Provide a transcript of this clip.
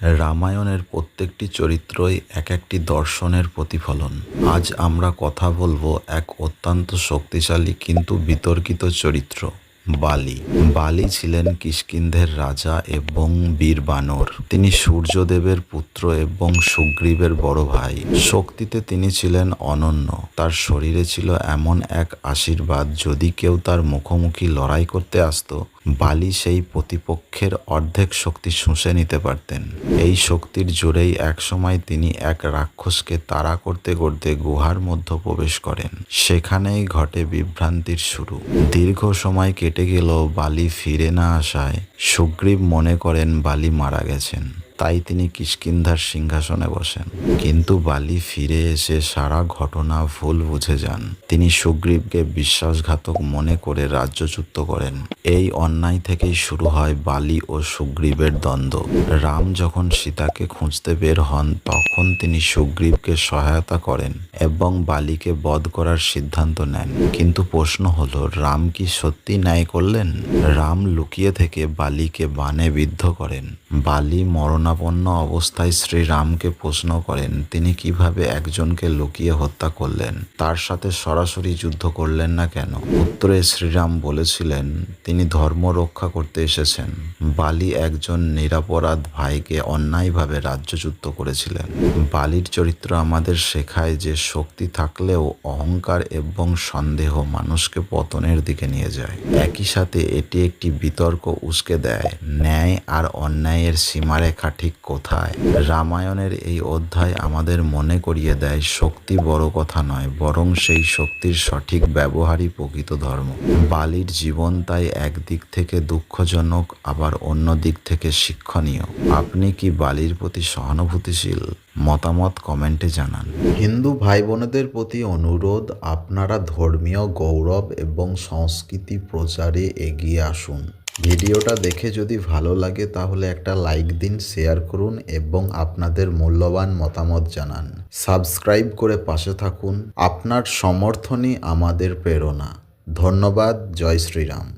রামায়ণের প্রত্যেকটি চরিত্রই এক একটি দর্শনের প্রতিফলন। আজ আমরা কথা বলব এক অত্যন্ত শক্তিশালী কিন্তু বিতর্কিত চরিত্র, বালি। বালি ছিলেন কিষ্কিন্ধের রাজা এবং বীর বানর। তিনি সূর্যদেবের পুত্র এবং সুগ্রীবের বড় ভাই। শক্তিতে তিনি ছিলেন অনন্য। তার শরীরে ছিল এমন এক আশীর্বাদ, যদি কেউ তার মুখোমুখি লড়াই করতে আসতো বালি সেই প্রতিপক্ষের অর্ধেক শক্তি শুষে নিতে পারতেন। এই শক্তির জোরেই একসময় তিনি এক রাক্ষসকে তাড়া করতে করতে গুহার মধ্য প্রবেশ করেন। সেখানেই ঘটে বিভ্রান্তির শুরু। দীর্ঘ সময় কেটে গেল বালি ফিরে না আসায় সুগ্রীব মনে করেন বালি মারা গেছেন। তাই তিনি কিষ্কিন্ধার সিংহাসনে বসেন। কিন্তু বালি ফিরে এসে সারা ঘটনা ভুল বুঝে যান। তিনি সুগ্রীবকে বিশ্বাসঘাতক মনে করে রাজ্যচ্যুত করেন। এই অন্যায় থেকেই শুরু হয় বালি ও সুগ্রীবের দ্বন্দ্ব। রাম যখন সীতাকে খুঁজতে বের হন, তখন তিনি সুগ্রীবকে সহায়তা করেন এবং বালিকে বধ করার সিদ্ধান্ত নেন। কিন্তু প্রশ্ন হলো, রাম কি সত্যি ন্যায় করলেন? রাম লুকিয়ে থেকে বালিকে বানে বিদ্ধ করেন। বালি মরণাপন্ন অবস্থায় শ্রীরামকে প্রশ্ন করেন, তিনি কীভাবে একজনকে লুকিয়ে হত্যা করলেন? তার সাথে সরাসরি যুদ্ধ করলেন না কেন? উত্তরে শ্রীরাম বলেছিলেন, তিনি ধর্ম রক্ষা করতে এসেছেন। বালি একজন নিরাপরাধ ভাইকে অন্যায়ভাবে রাজ্যচ্যুত করেছিলেন। বালির চরিত্র আমাদের শেখায় যে শক্তি থাকলেও অহংকার এবং সন্দেহ মানুষকে পতনের দিকে নিয়ে যায়। একই সাথে এটি একটি বিতর্ক উস্কে দেয়। ন্যায় আর অন্যায়ের সীমারেখা ঠিক কোথায়? রামায়ণের এই অধ্যায় আমাদের মনে করিয়ে দেয়, শক্তি বড় কথা নয়, বরং সেই শক্তির সঠিক ব্যবহারই প্রকৃত ধর্ম। বালির জীবন তাই একদিক থেকে দুঃখজনক, আবার অন্য দিক থেকে শিক্ষণীয়। আপনি কি বালির প্রতি সহানুভূতিশীল? মতামত কমেন্টে জানান। হিন্দু ভাই বোনেদের প্রতি অনুরোধ, আপনারা ধর্মীয় গৌরব এবং সংস্কৃতি প্রচারে এগিয়ে আসুন। ভিডিওটা দেখে যদি ভালো লাগে তাহলে একটা লাইক দিন, শেয়ার করুন এবং আপনাদের মূল্যবান মতামত জানান। সাবস্ক্রাইব করে পাশে থাকুন। আপনার সমর্থনই আমাদের প্রেরণা। ধন্যবাদ। জয় শ্রীরাম।